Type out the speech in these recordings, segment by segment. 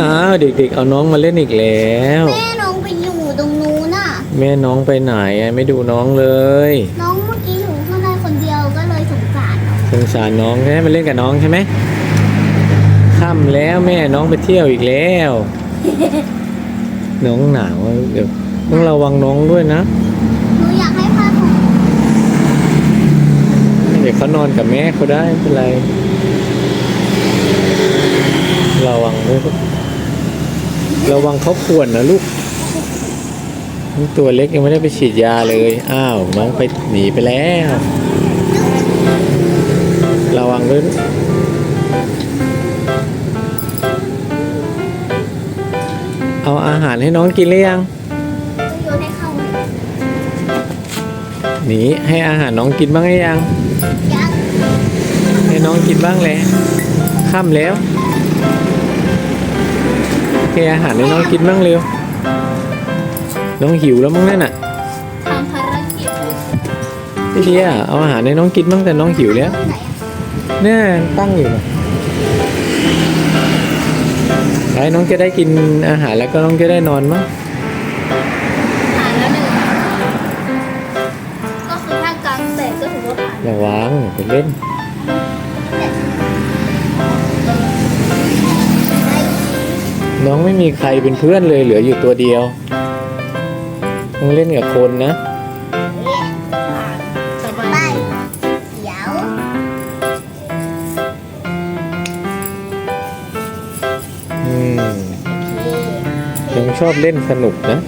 อ้าวเด็กๆ เอาน้องมาเล่นอีกแล้ว แม่น้องไปอยู่ตรงนู้นน่ะ แม่น้องไปไหนอะไม่ดูน้องเลยน้องเมื่อกี้อยู่ข้างในคนเดียวก็เลยสงสารน้องสงสารน้องใช่ไหมมาเล่นกับน้องใช่ไหมค่ำแล้วแม่น้องไปเที่ยวอีกแล้ว น้องหนาวอะเดี๋ยวต้องระวังน้องด้วยนะหนูอยากให้ผ้าถุงเดี๋ยวเขานอนกับแม่เขาได้ไม่เป็นไรระวังด้วย ระวังเขาข่วนนะลูกตัวเล็กยังไม่ได้ไปฉีดยาเลย อ้าวน้องไปหนีไปแล้ว ระวังด้วยลูกเอาอาหารให้น้องกินหรือยังโยนให้เข้าเลยหนีให้อาหารน้องกินบ้างหรือยังยังให้น้องกินบ้างเลยค่ำแล้ว ให้อาหารให้น้องกินบ้างเร็ว น้องหิวแล้วมั้งนั่นน่ะทำภารกิจพี่เดียเอาอาหารให้น้องกินบ้างแต่น้องหิวแล้วไหนอะเนี่ยตั้งอยู่นะไอ้น้องจะได้กินอาหารแล้วก็น้องจะได้นอนมั้งผ่านแล้วหนึ่งก็คือถ้ากลางแตกก็ถือว่าผ่านระวังไปเล่น น้องไม่มีใครเป็นเพื่อนเลยเหลืออยู่ตัวเดียวต้องเล่นกับคนนะสบายเดี๋ยวอืมโอเคน้องชอบเล่นสนุกนะ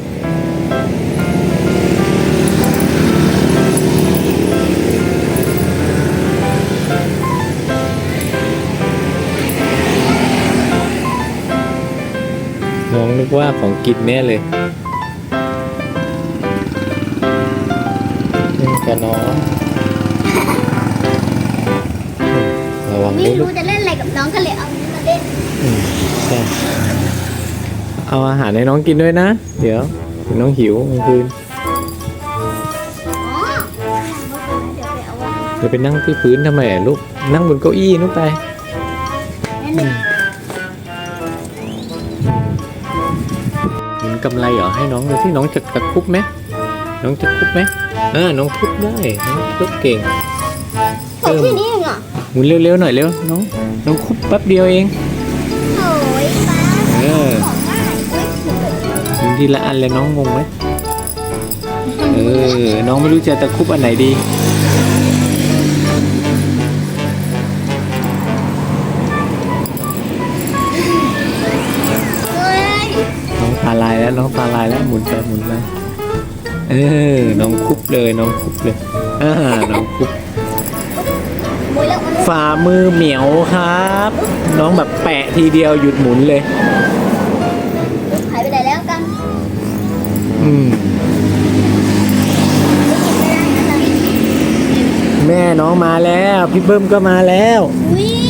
น้องนึกว่าของกินแน่เลยเล่นกับน้องอืมระวังไม่ด้วยลูรู้กจะเล่นอะไรกับน้องก็เลยเอานี้มาเล่นอืมใช่เอาอาหารให้น้องกินด้วยนะ เดี๋ยวเดี๋ยวน้องหิวกลางคืนอ๋อเดี๋ยวไปเอาไว้เดี๋ยวไปนั่งที่พื้นทำไมอะลูก นั่งบนเก้าอี้นู้นไปนั่นเองหมุน กำไรเหรอให้น้องดูที่น้องจะตะคุบไหมน้องจะคุบไหมเออน้องคุบได้น้องคุบเก่งผมแค่นี้เองอะหมุนเร็วๆหน่อยเร็วน้องน้องคุบแป๊บเดียวเองโอ้ยป้าเออของง่ายเว้ยหมุนทีละอันเลยน้องงงไหมเออน้องไม่รู้จะตะคุบอันไหนดี น้องตาลายแล้วน้องตาลายแล้วหมุนไปหมุนไปเออน้องคุบเลยน้องคุบเลยอ่าน้องคุบมวยแล้วมันฝ่ามือเหมียวครับ น้องแบบแปะทีเดียวหยุดหมุนเลยหายไปไหนแล้วกันอืมแม่น้องมาแล้ว พี่เบิ้มก็มาแล้วอุ้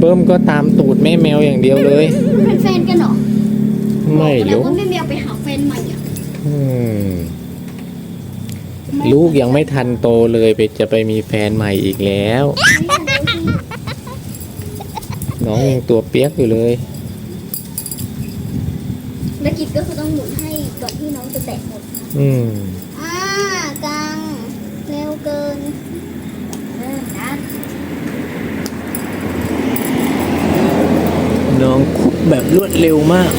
เบิ้มก็ตามตูดแม่แมวอย่างเดียวเลย เป็นแฟนกันเหรอไม่รู้แต่ว่าไม่เมียไปหาแฟนใหม่อะอืมลูกยังไม่ทันโตเลยไปจะไปมีแฟนใหม่อีกแล้ว น้องยังตัวเปียกอยู่เลยแล้วกิจก็คือต้องหมุนให้ก่อนที่น้องจะแตกหมด อืมอ่ากังเร็วเกินเริ่มนะ น้อง คุบแบบรวดเร็วมาก